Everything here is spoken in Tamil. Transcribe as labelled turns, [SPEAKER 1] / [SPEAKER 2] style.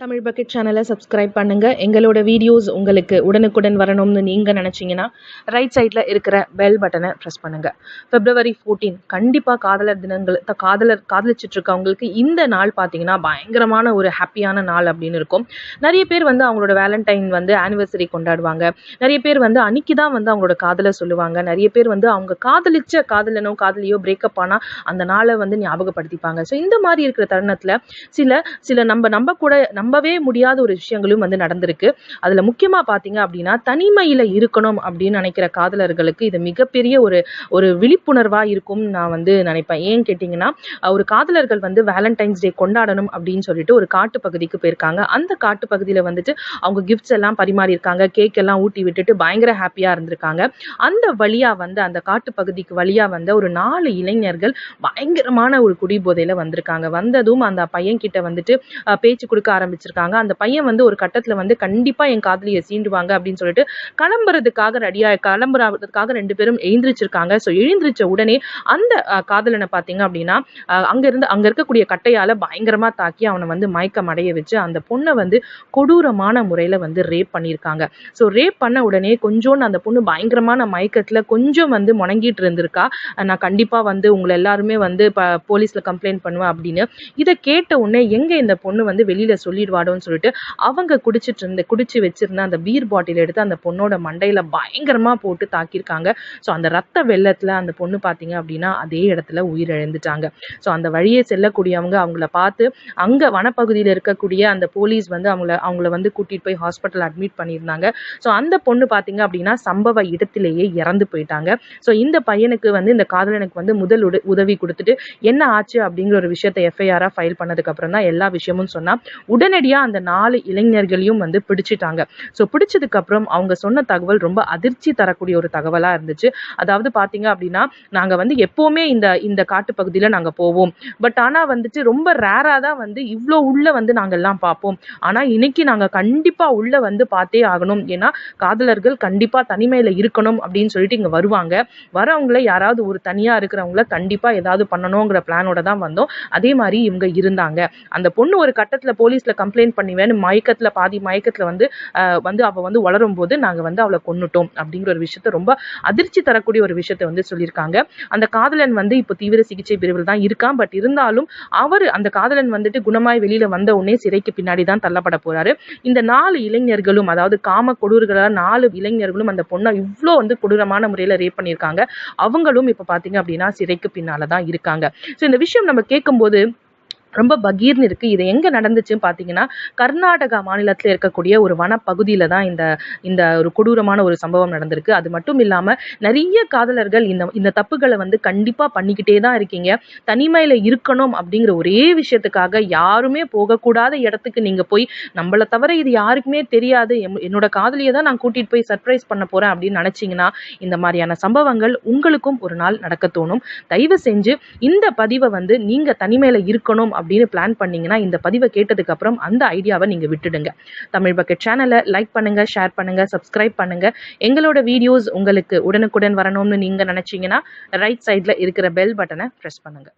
[SPEAKER 1] தமிழ் பக்கெட் சேனலை சப்ஸ்கிரைப் பண்ணுங்கள் எங்களோட வீடியோஸ் உங்களுக்கு உடனுக்குடன் வரணும்னு நீங்கள் நினச்சிங்கன்னா ரைட் சைடில் இருக்கிற பெல் பட்டனை ப்ரெஸ் பண்ணுங்கள் ஃபெப்ரவரி ஃபோர்டீன் கண்டிப்பாக காதலர் தினங்கள் காதலர் காதலிச்சிட்ருக்கவங்களுக்கு இந்த நாள் பார்த்தீங்கன்னா பயங்கரமான ஒரு ஹாப்பியான நாள் அப்படின்னு இருக்கும். நிறைய பேர் வந்து அவங்களோட வேலண்டைன் வந்து ஆனிவர்சரி கொண்டாடுவாங்க. நிறைய பேர் வந்து அன்னைக்கு தான் வந்து அவங்களோட காதலை சொல்லுவாங்க. நிறைய பேர் வந்து அவங்க காதலிச்ச காதலனோ காதலியோ பிரேக்கப் ஆனால் அந்த நாளை வந்து ஞாபகப்படுத்திப்பாங்க. ஸோ இந்த மாதிரி இருக்கிற தருணத்தில் சில சில நம்ம நம்ப கூட நம்பவே முடியாத ஒரு விஷயங்களும் வந்து நடந்திருக்கு. அதில் முக்கியமாக பார்த்தீங்க அப்படின்னா தனிமையில் இருக்கணும் அப்படின்னு நினைக்கிற காதலர்களுக்கு இது மிகப்பெரிய ஒரு ஒரு விழிப்புணர்வாக இருக்கும்னு நான் வந்து நினைப்பேன். ஏன் கேட்டிங்கன்னா ஒரு காதலர்கள் வந்து வேலண்டைன்ஸ் டே கொண்டாடணும் அப்படின்னு சொல்லிட்டு ஒரு காட்டு பகுதிக்கு போயிருக்காங்க. அந்த காட்டு பகுதியில் வந்துட்டு அவங்க கிஃப்ட்ஸ் எல்லாம் பரிமாறியிருக்காங்க கேக் எல்லாம் ஊட்டி விட்டுட்டு பயங்கர ஹாப்பியாக இருந்திருக்காங்க. அந்த வழியாக வந்து அந்த காட்டு பகுதிக்கு வழியாக வந்த ஒரு நாலு இளைஞர்கள் பயங்கரமான ஒரு குடிபோதையில் வந்திருக்காங்க. வந்ததும் அந்த பையன் கிட்ட வந்துட்டு பேச்சு கொடுக்க ஆரம்பிச்சிருக்காங்க. அந்த பையன் வந்து ஒரு கட்டத்தில் வந்து கண்டிப்பாக என் காதலியை சீண்டுவாங்க அப்படின்னு சொல்லிட்டு கிளம்புறதுக்காக ரெடியாக கிளம்புறதுக்காக ரெண்டு பேரும் எழுந்திரிச்சிருக்காங்க. ஸோ எழுந்திரிச்ச உடனே அந்த காதலனை பார்த்தீங்க அப்படின்னா அங்கேருந்து அங்க இருந்து அங்க இருக்கக்கூடிய கட்டையால பயங்கரமா தாக்கி அவனை வந்து மயக்கம் அடைய வச்சு அந்த பொண்ணை வந்து கொடூரமான முறையில வந்து ரேப் பண்ணியிருக்காங்க. ஸோ ரேப் பண்ண உடனே கொஞ்சோண்டு அந்த பொண்ணு பயங்கரமான மயக்கத்துல கொஞ்சம் வந்து முணங்கிட்டு இருந்திருக்கா. நான் கண்டிப்பா வந்து உங்களை எல்லாருமே வந்து இப்போ போலீஸ்ல கம்ப்ளைண்ட் பண்ணுவேன் அப்படின்னு. இதை கேட்ட உடனே எங்க இந்த பொண்ணு வந்து வெளியில சொல்லிடுவாடோன்னு சொல்லிட்டு அவங்க குடிச்சிட்டு இருந்த குடிச்சு வச்சிருந்த அந்த பீர் பாட்டில் எடுத்து அந்த பொண்ணோட மண்டையில பயங்கரமா போட்டு தாக்கியிருக்காங்க. ஸோ அந்த ரத்த வெள்ளத்துல அந்த பொண்ணு பார்த்தீங்க அப்படின்னா அதே இடத்துல உயிரிழந்துட்டாங்க. ஸோ அந்த வழியே செல்லக்கூடியவங்க அவங்கள பார்த்து அங்க வனப்பகுதியில் இருக்கக்கூடிய அந்த போலீஸ் வந்து அவங்கள அவங்கள வந்து கூட்டிட்டு போய் ஹாஸ்பிட்டல் அட்மிட் பண்ணியிருந்தாங்க. ஸோ அந்த பொண்ணு பார்த்தீங்க அப்படின்னா சம்பவ இடத்திலேயே இறந்து போயிட்டாங்க. ஸோ இந்த பையனுக்கு வந்து இந்த காதலனுக்கு வந்து முதல் உட- உதவி கொடுத்துட்டு என்ன ஆச்சு அப்படிங்கிற ஒரு விஷயத்தை எஃப்ஐஆராக ஃபைல் பண்ணதுக்கு அப்புறம் தான் எல்லா விஷயமும் சொன்னால் உடனே உடனடியாக அந்த நாலு இளைஞர்களையும் வந்து பிடிச்சிட்டாங்க. ஸோ பிடிச்சதுக்கப்புறம் அவங்க சொன்ன தகவல் ரொம்ப அதிர்ச்சி தரக்கூடிய ஒரு தகவலாக இருந்துச்சு. அதாவது பார்த்தீங்க அப்படின்னா நாங்கள் வந்து எப்போவுமே இந்த இந்த காட்டுப்பகுதியில் நாங்கள் போவோம். பட் ஆனால் வந்துட்டு ரொம்ப ரேராக தான் வந்து இவ்வளோ உள்ளே வந்து நாங்கள் எல்லாம் பார்ப்போம் ஆனால் இன்னைக்கு நாங்கள் கண்டிப்பாக உள்ளே வந்து பார்த்தே ஆகணும். ஏன்னா காதலர்கள் கண்டிப்பாக தனிமையில் இருக்கணும் அப்படின்னு சொல்லிட்டு இங்கே வருவாங்க. வரவங்கள யாராவது ஒரு தனியாக இருக்கிறவங்கள கண்டிப்பாக ஏதாவது பண்ணணுங்கிற பிளானோட தான் வந்தோம். அதே மாதிரி இவங்க இருந்தாங்க. அந்த பொண்ணு ஒரு கட்டத்தில் போலீஸில் கம்ப்ளைண்ட் பண்ணிவேன்னு மயக்கத்தில் பாதி மயக்கத்தில் வந்து வந்து அவள் வந்து வளரும் போது நாங்கள் வந்து அவளை கொன்னுட்டோம் அப்படிங்கிற ஒரு விஷயத்த ரொம்ப அதிர்ச்சி தரக்கூடிய ஒரு விஷயத்த வந்து சொல்லியிருக்காங்க. அந்த காதலன் வந்து இப்போ தீவிர சிகிச்சை பிரிவில் தான் இருக்கான். பட் இருந்தாலும் அவர் அந்த காதலன் வந்துட்டு குணமாய் வெளியில் வந்த உடனே சிறைக்கு பின்னாடி தான் தள்ளப்பட போறாரு. இந்த நாலு இளைஞர்களும் அதாவது காம கொடூர்களாக நாலு இளைஞர்களும் அந்த பொண்ணை இவ்வளோ வந்து கொடூரமான முறையில் ரேப் பண்ணியிருக்காங்க. அவங்களும் இப்போ பார்த்தீங்க அப்படின்னா சிறைக்கு பின்னால் தான் இருக்காங்க. ஸோ இந்த விஷயம் நம்ம கேட்கும்போது ரொம்ப பகீர்னு இருக்குது இது எங்கே நடந்துச்சுன்னு பார்த்தீங்கன்னா கர்நாடகா மாநிலத்தில் இருக்கக்கூடிய ஒரு வனப்பகுதியில் தான் இந்த இந்த ஒரு கொடூரமான ஒரு சம்பவம் நடந்திருக்கு. அது மட்டும் இல்லாமல் நிறைய காதலர்கள் இந்த இந்த தப்புகளை வந்து கண்டிப்பாக பண்ணிக்கிட்டே தான் இருக்கீங்க. தனிமையில் இருக்கணும் அப்படிங்கிற ஒரே விஷயத்துக்காக யாருமே போகக்கூடாத இடத்துக்கு நீங்கள் போய் நம்மளை தவிர இது யாருக்குமே தெரியாது. எம்- என்னோட காதலியை தான் நான் கூட்டிகிட்டு போய் சர்ப்ரைஸ் பண்ண போகிறேன் அப்படின்னு நினச்சிங்கன்னா இந்த மாதிரியான சம்பவங்கள் உங்களுக்கும் ஒரு நாள் நடக்க தோணும். தயவு செஞ்சு இந்த பதிவை வந்து நீங்கள் தனிமையில் இருக்கணும் அப்படின்னு பிளான் பண்ணீங்கன்னா இந்த பதிவை கேட்டதுக்கு அப்புறம் அந்த ஐடியாவை நீங்க விட்டுடுங்க. தமிழ் பக்கெட் சேனலை லைக் பண்ணுங்க ஷேர் பண்ணுங்க சப்ஸ்கிரைப் பண்ணுங்க. எங்களோட வீடியோஸ் உங்களுக்கு உடனுக்குடன் வரணும்னு நீங்க நினைச்சீங்கன்னா ரைட் சைட்ல இருக்கிற பெல் பட்டனை ப்ரெஸ் பண்ணுங்க.